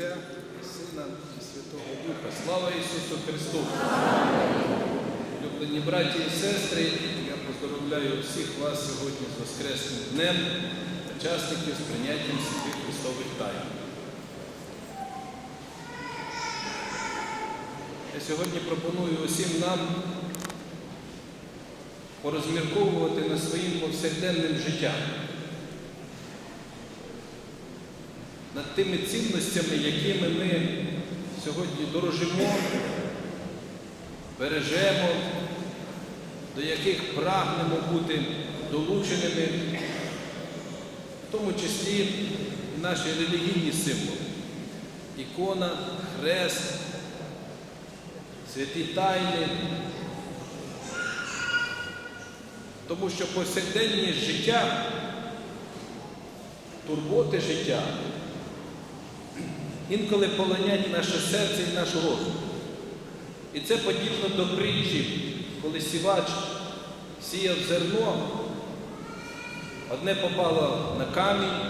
Отця Сина і Святого Духа. Слава Ісусу Христу! Люблені браті і сестри, я поздоровляю всіх вас сьогодні з Воскресним днем, учасників з прийняттям святих Христових тайн. Я сьогодні пропоную усім нам порозмірковувати над своїм повсякденним життям, над тими цінностями, якими ми сьогодні дорожимо, бережемо, до яких прагнемо бути долученими, в тому числі і наші релігійні символи. Ікона, хрест, святі тайни. Тому що повсякденне життя, турботи життя інколи полонять наше серце і наш розум. І це подібно до притчі, коли сівач сіяв зерно, одне попало на камінь,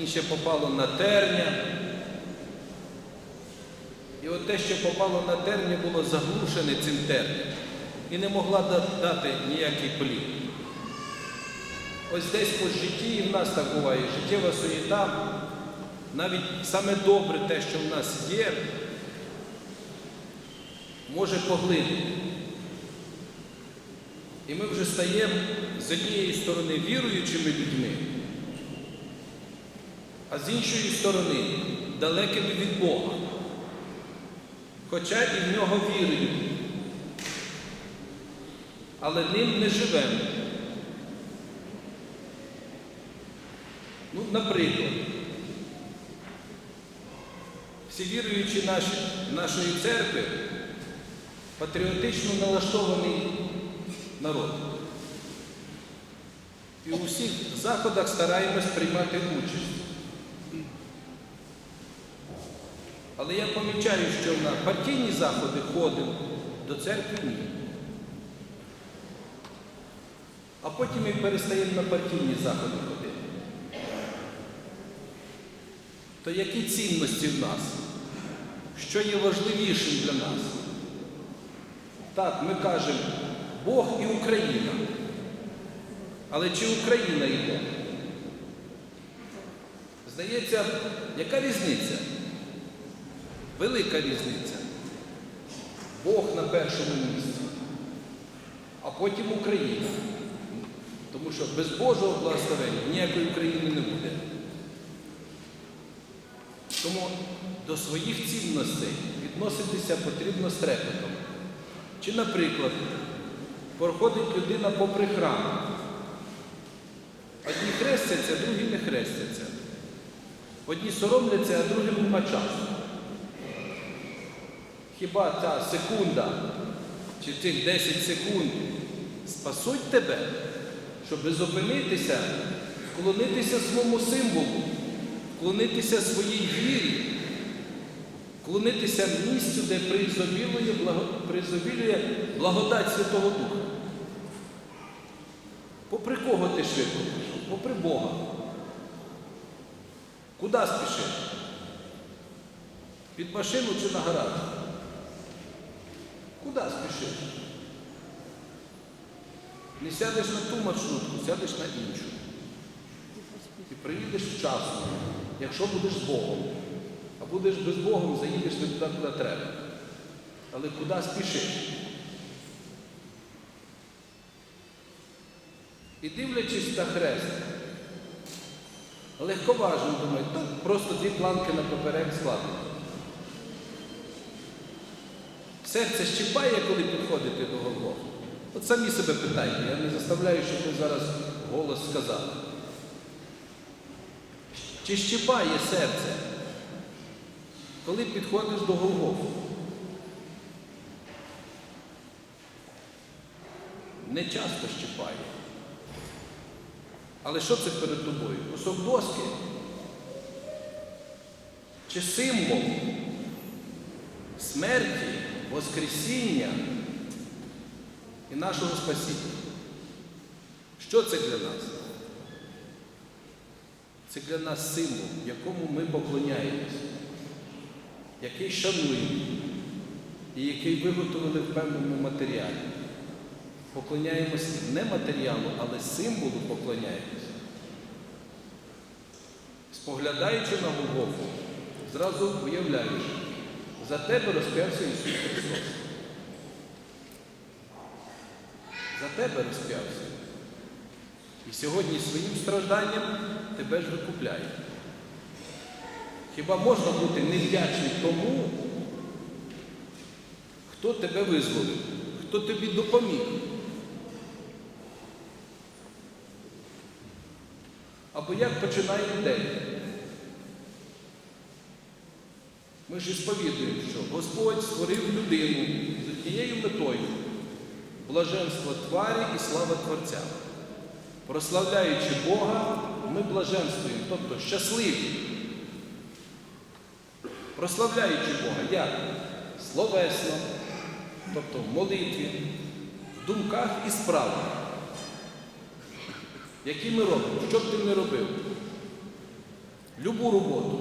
інше попало на терня. І от те, що попало на терня, було заглушене цим терням і не могла дати ніякий плід. Ось десь по житті і в нас так буває, життєва суєта, навіть саме добре те, що в нас є, може поглинути. І ми вже стаємо з однієї сторони віруючими людьми, а з іншої сторони далекими від Бога. Хоча і в нього віруємо, але ним не живемо. Ну, наприклад, всі віруючі наші, нашої церкви патріотично налаштований народ. І у всіх заходах стараємось приймати участь. Але я помічаю, що на партійні заходи ходимо, до церкви ні. А потім ми перестаємо на партійні заходи ходити. То які цінності в нас? Що є важливішим для нас? Так, ми кажемо Бог і Україна. Але чи Україна йде? Здається, яка різниця? Велика різниця. Бог на першому місці, а потім Україна. Тому що без Божого благословення ніякої України не буде. Тому до своїх цінностей відноситися потрібно з трепетом. Чи, наприклад, проходить людина попри храм. Одні хрестяться, другі не хрестяться. Одні соромляться, а другим нема часу. Хіба та секунда чи тих 10 секунд спасуть тебе, щоб зупинитися, вклонитися своєму символу, вклонитися своїй вірі, вклонитися місцю, де призобілює благодать Святого Духа. Попри кого ти швидко пішов? Попри Бога. Куди спішиш? Під машину чи на гараж? Куди спішиш? Не сядеш на ту маршрутку, сядеш на іншу. І приїдеш вчасно, якщо будеш з Богом. А будеш без Богом, заїдеш не туди, куди треба. Але куди спішиш? І дивлячись на хрест, легковажно думають, то просто дві планки на поперек складені. Серце щипає, коли підходите до Голгофи. От самі себе питайте, я не заставляю, щоб ви зараз голос сказали. Чи щипає серце, коли підходиш до Голгофи? Не часто щипає. Але що це перед тобою? Кусок доски? Чи символ смерті, Воскресіння і нашого спасіння? Що це для нас? Це для нас символ, якому ми поклоняємось. Який шануємо і який виготовили в певному матеріалі. Поклоняємось не матеріалу, але символу поклоняємось. Споглядаючи на Голгофу, зразу уявляєш, за тебе розп'явся Ісус Христос. За тебе розп'явся. І сьогодні своїм стражданням тебе ж викупляє. Хіба можна бути невдячним тому, хто тебе визволив, хто тобі допоміг? Або як починає день? Ми ж і сповідуємо, що Господь створив людину з тією метою блаженство тварі і слава Творця. Прославляючи Бога, ми блаженствуємо, тобто щасливі. Прославляючи Бога, як? Словесно, тобто в молитві, в думках і справах. Які ми робимо? Що б ти не робив? Любу роботу.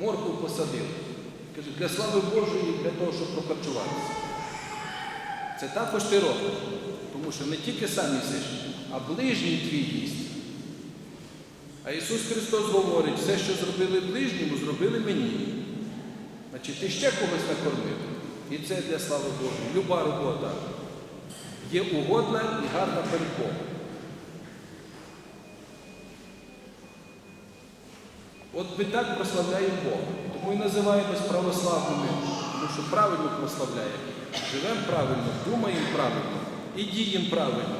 Морку посадив. Каже, для слави Божої, для того, щоб прохарчуватися. Це також ти робиш. Тому що не тільки сам їсиш, а ближній твій їсть. А Ісус Христос говорить, все, що зробили ближньому, зробили мені. Значить, ти ще когось накормив. І це для слави Божої. Люба робота є угодна і гарна перед Богом. От ми так прославляємо Бога. Тому і називаємось православними, тому що правильно прославляємо. Живемо правильно, думаємо правильно і діємо правильно.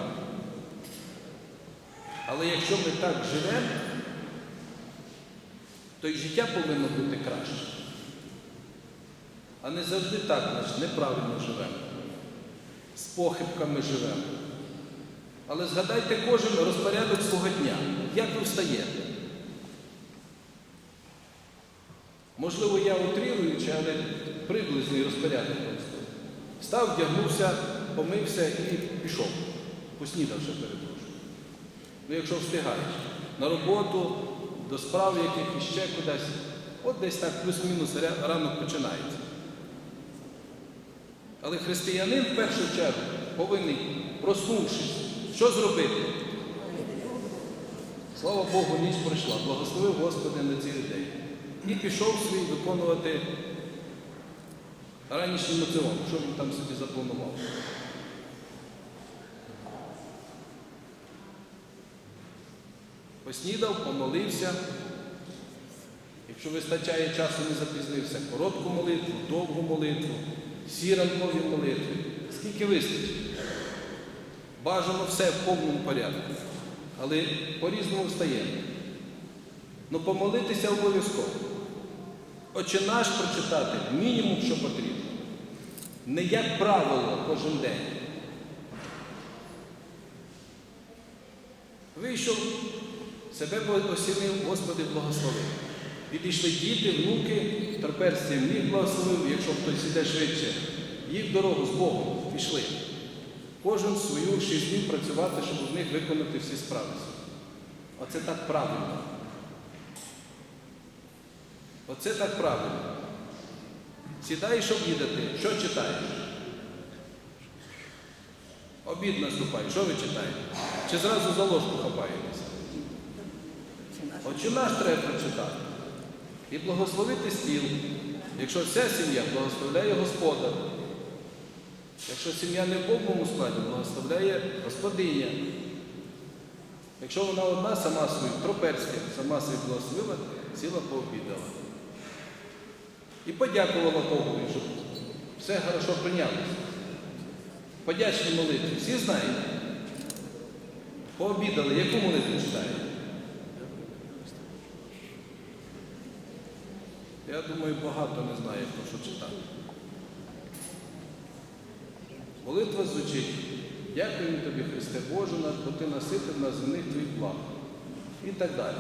Але якщо ми так живемо, то і життя повинно бути краще. А не завжди так, значить, неправильно живемо. З похибками живемо. Але згадайте кожен розпорядок свого дня. Як ви встаєте? Можливо, я утріруючи, але приблизний розпорядок просто. Встав, вдягнувся, помився і пішов. Поснідавши перепрошую. Ну, якщо встигаєш. На роботу, до справ якихось ще кудись. От десь так плюс-мінус ранок починається. Але християнин в першу чергу повинен, проснувшись, що зробити? Слава Богу, ніч пройшла. Благословив Господи на цілий день. І пішов свій виконувати ранішній моціон, що він там собі запланував. Поснідав, помолився. Якщо вистачає часу, не запізнився, коротку молитву, довгу молитву, всі ранкові молитви. Скільки вистачить? Бажано все в повному порядку. Але по-різному встаємо. Ну помолитися обов'язково. Отче наш прочитати мінімум, що потрібно. Не як правило кожен день. Вийшов, себе осінив, Господи, благословив. Підійшли діти, внуки, терперці міг благословив, якщо хтось іде швидше, їх дорогу з Богом пішли. Кожен свою шість днів працювати, щоб в них виконати всі справи. Оце так правильно. Оце так правильно. Сідаєш обідати, що читаєш? Обід наступає, що ви читаєте? Чи зразу за ложку хапаєтеся? Отче наш треба прочитати. І благословити стіл. Якщо вся сім'я благословляє Господа. Якщо сім'я не в повному складі, благословляє господиня. Якщо вона одна, сама свою, троперська, сама свою благословила, сіла пообідала. І подякувала Богу, щоб все хорошо прийнялося. Подячні молитви. Всі знаєте? Пообідали, яку молитву читаєте? Я думаю, багато не знає, про що читати. Молитва звучить. Дякую тобі, Христе Боже, наш, бо ти наситив нас земних твоїх благ. І так далі.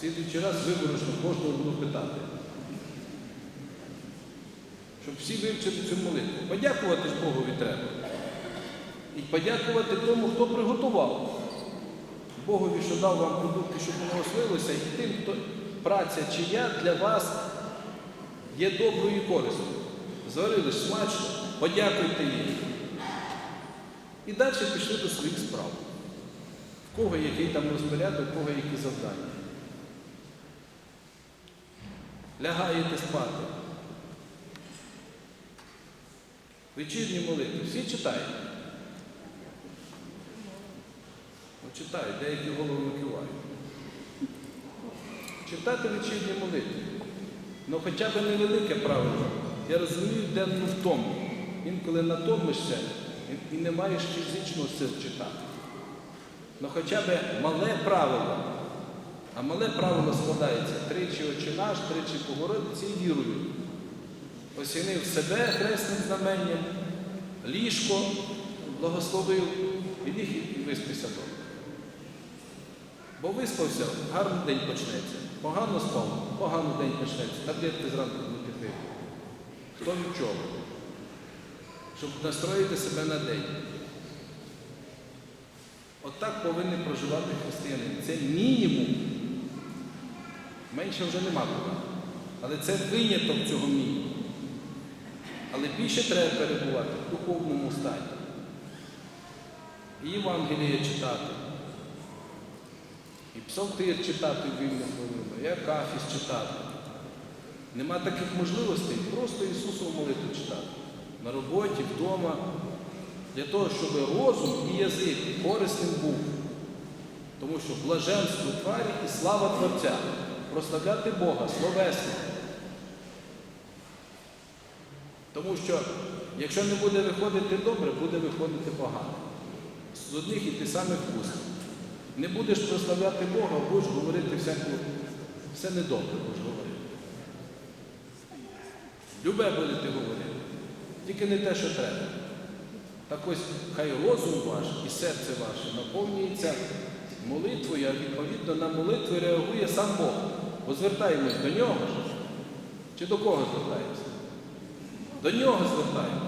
Слідуючий раз виборочно кожного буду питати. Щоб всі вивчили цю молитву. Подякувати Богові треба. І подякувати тому, хто приготував. Богові, що дав вам продукти, щоб воно освоїлося, і тим, хто праця чия для вас є доброю і корисною. Зварили смачно, подякуйте їй. І далі пішли до своїх справ. В кого який там розпорядок, в кого які завдання. Лягаєте спати. Вечірні молитви. Всі читають. Ну, читають, деякі голови кивають. Читати вечірні молитви. Ну хоча б невелике правило. Я розумію денну втому. Інколи натомишся і- не маєш фізичного сил читати. Ну хоча б мале правило. А мале правило складається тричі очі наш, тричі Богородиці і вірую. Осінив себе хресним знаменням, ліжко благословив і ліг і виспався добре. Бо виспався, гарний день почнеться. Погано спав, погано день почнеться. Таблетки зранку будете пити. Хто від чого? Щоб настроїти себе на день. Отак повинен проживати християнин. Це мінімум. Менше вже нема куди. Але це виняток цього мінімуму. Але більше треба перебувати в духовному стані. І Євангеліє читати, і псалтир читати в вільну хвилину, і Акафіс читати. Нема таких можливостей, просто Ісусову молитву читати. На роботі, вдома, для того, щоб розум і язик корисним був. Тому що блаженство тварі і слава Творця. Прославляти Бога словесно. Тому що, якщо не буде виходити добре, буде виходити погано. З одних і тих самих вуст. Не будеш прославляти Бога, будеш говорити всяку, все недобре будеш говорити. Любе будете говорити, тільки не те, що треба. Так ось хай розум ваш і серце ваше наповнюється молитвою, а відповідно на молитву реагує сам Бог. Бо звертаємось до нього. Чи до кого звертаємося? До нього звертаємось.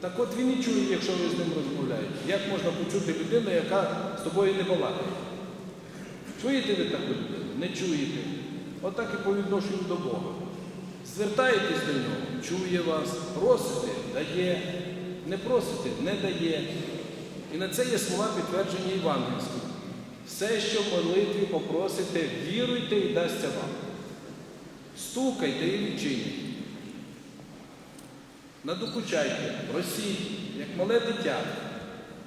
Так от він і чує, якщо ви з ним розмовляєте. Як можна почути людину, яка з тобою не балакає? Чуєте ви таку людину? Не чуєте. Отак і по відношенню до Бога. Звертаєтесь до нього, чує вас, просите, дає, не просите, не дає. І на це є слова підтвердження євангельські. Все, що в молитві попросите, віруйте і дасться вам. Стукайте і відчинять. Надокучайте, просіть, як мале дитя.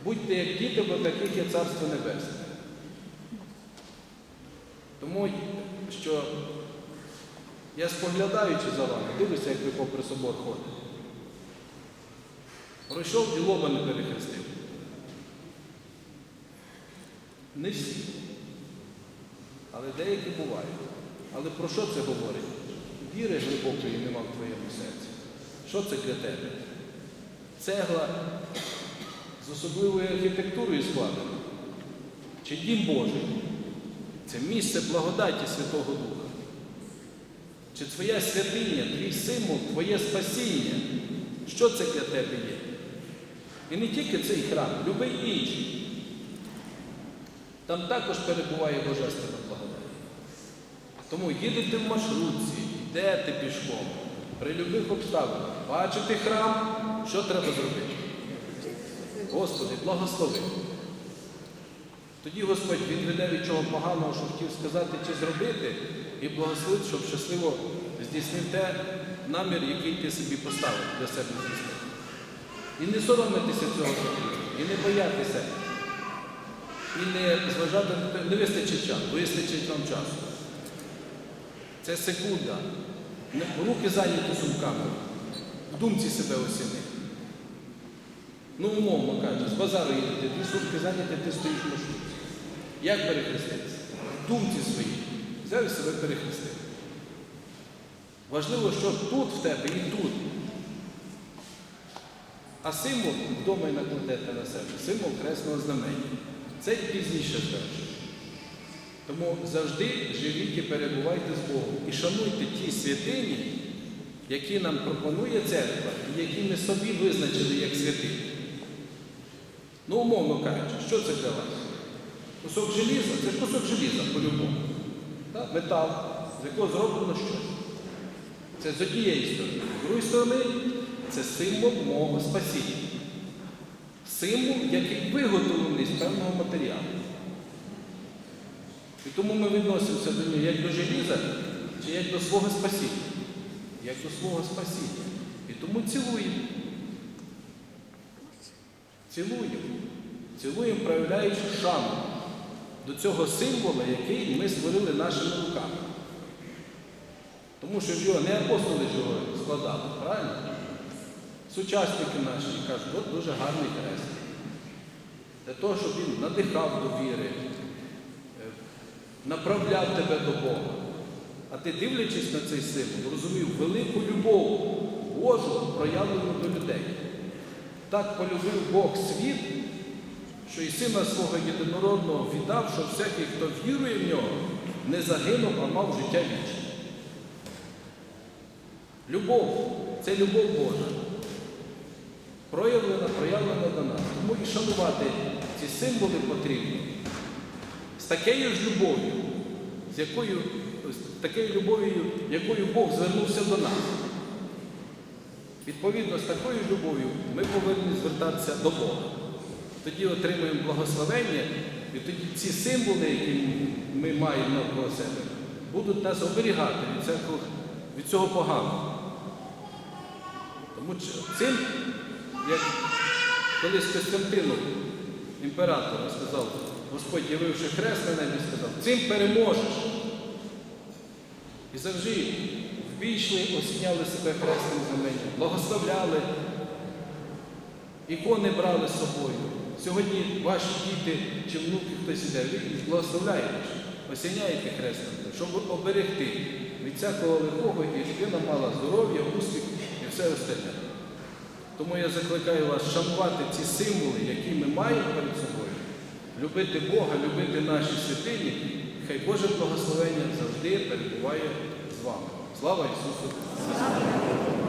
Будьте як діти, бо таких є Царство Небесне. Тому що я споглядаючи за вами, дивлюся, як ви попри собор ходите. Пройшов і лоба не перехрестив. Не всі. Але деякі бувають. Але про що це говорить? Віри глибокої нема в твоєму серці. Що це для тебе? Цегла з особливою архітектурою складена. Чи дім Божий? Це місце благодаті Святого Духа. Чи твоя святиня, твій символ, твоє спасіння? Що це для тебе є? І не тільки цей храм, любий інший. Там також перебуває Божественна благодать. Тому їдете в маршрутці, йдете пішком, при любих обставинах, бачите храм, що треба зробити? Господи, благослови. Тоді Господь Він веде від чого поганого, що хотів сказати чи зробити, і благословить, щоб щасливо здійснив те намір, який ти собі поставив для себе здійснити. І не соромитися цього потрібно, і не боятися, і не зважати не вистачить часу, вистачить вам часу. Це секунда. Руки зайняті сумками. Думці себе осіни. Ну, умовно кажучи, з базару їдете, дві сумки зайняті, ти стоїш в маршрутці. Як перехреститися? Думці своїй. Взяв себе перехрестив. Важливо, що тут в тебе і тут. А символ вдома і накладете на себе, символ кресного знамення. Це пізніше звершує. Тому завжди живіть і перебувайте з Богом. І шануйте ті святині, які нам пропонує церква, і які ми собі визначили як святині. Ну, умовно кажучи, що це для вас? Кусок желіза це ж кусок желіза по-любому. Метал, з якого зроблено щось. Це з однієї сторони. З другої сторони, це символ мого спасіння. Символ, який виготовлений з певного матеріалу. І тому ми відносимося до нього як до желіза, чи як до свого спасіння, як до свого спасіння. І тому цілуємо. Цілуємо. Цілуємо, проявляючи шану до цього символа, який ми створили нашими руками. Тому що ж його не апостоли його складали, правильно? Сучасники наші кажуть, от дуже гарний хрест. Для того, щоб він надихав до віри, е, направляв тебе до Бога. А ти, дивлячись на цей символ, розумів велику любов Божу проявлену до людей. Так полюбив Бог світ, що і сина свого єдинородного віддав, щоб всякий, хто вірує в нього, не загинув, а мав життя вічне. Любов це любов Божа. Проявлена, проявлена до нас. Тому і шанувати ці символи потрібно. З такою ж любов'ю, з якою, такою любов'ю, якою Бог звернувся до нас. Відповідно, з такою любов'ю ми повинні звертатися до Бога. Тоді отримуємо благословення, і тоді ці символи, які ми маємо навколо себе, будуть нас оберігати від, всякого, від цього поганого. Тому цим, як колись Костянтину, імператору, сказав, Господь, явивши хрест на небі, сказав, цим переможеш. І завжди вбійшли, осіняли себе хресним знаменем, благословляли, ікони брали з собою. Сьогодні ваші діти чи внуки хтось іде, ви їх благословляєте, осіняєте хрестом, щоб оберегти від всякого лихого і людина мала здоров'я, успіх і все остальне. Тому я закликаю вас шанувати ці символи, які ми маємо перед собою, любити Бога, любити наші святині. Хай Боже благословення завжди перебуває з вами. Слава Ісусу! Христу!